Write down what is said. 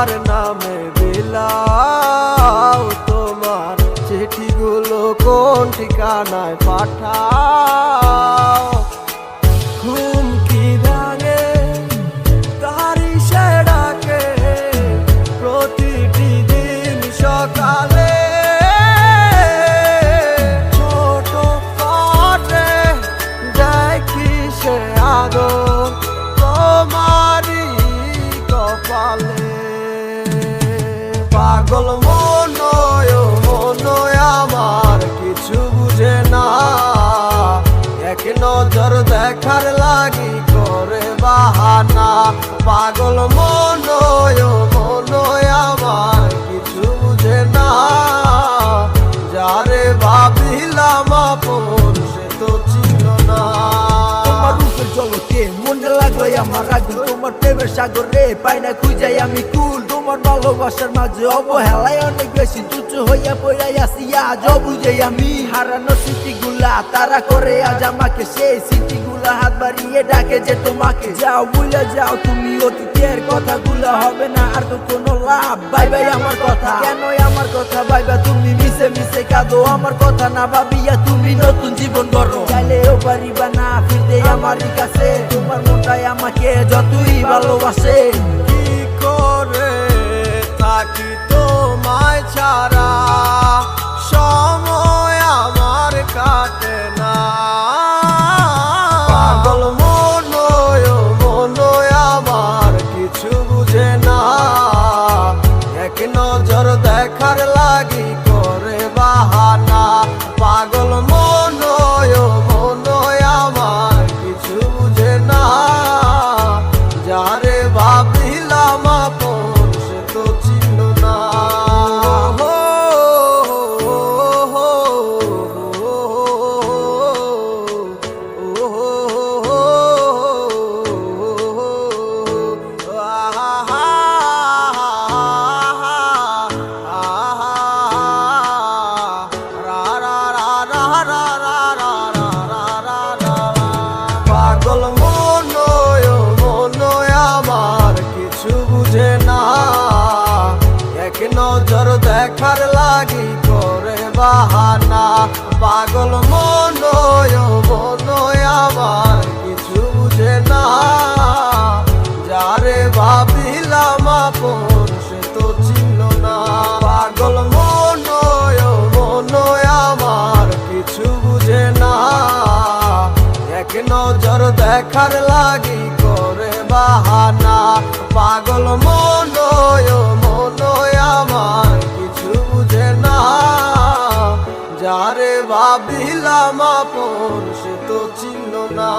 তোমার নামে বিলাও তোমার চিঠিগুলো কোন ঠিকানায় পাঠাও? পাগল মনয় মনয় আমার কিছু বুঝে না। এক নজর দেখার লাগি করে বাহানা। পাগল মনয় মনয় আমার কিছু বুঝে না। যারে ভাবিলাম আপন, সে তো ছিল না। জগতে মনে লাগল আমার আগুন তোমার প্রেমের সাগরে পাই না খুঁজাই আমি কুল। তোমার ভালোবাসার মাঝে অবহেলায় অনেক বেশি তুচ্ছ হইয়া পড়াই আসি আজ বুঝে আমি হারানো স্মৃতিগুলা। তারা করে আজ আমাকে সেই স্মৃতিগুলা হাত বাড়িয়ে ডাকে যে তোমাকে। যাও ভুলে যাও তুমি অতীতের কথাগুলা, হবে না আর তো কোনো লাভ। বাই বাই আমার কথা। কেন আমার কথা? ভাইবা তুমি মিশে মিশে কাঁদো। আমার কথা না ভাবিয়া তুমি নতুন জীবন গড়ো। চাইলেও পারিবা না ফিরতে আমারই কাছে। তোমার মনটাই আমাকে যতই ভালোবাসে। থাকি তোমায় ছাড়া। বাহানা, পাগল মনয় মনয় আমার কিছু বুঝে না। যারে ভাবিলাম আপন, সে তো ছিল না। পাগল মনয় মনয় আমার কিছু বুঝে না। এক নজর দেখার লাগি করে বাহানা, পাগল মনয় যারে ভাবিলাম আপন সে তো ছিল না।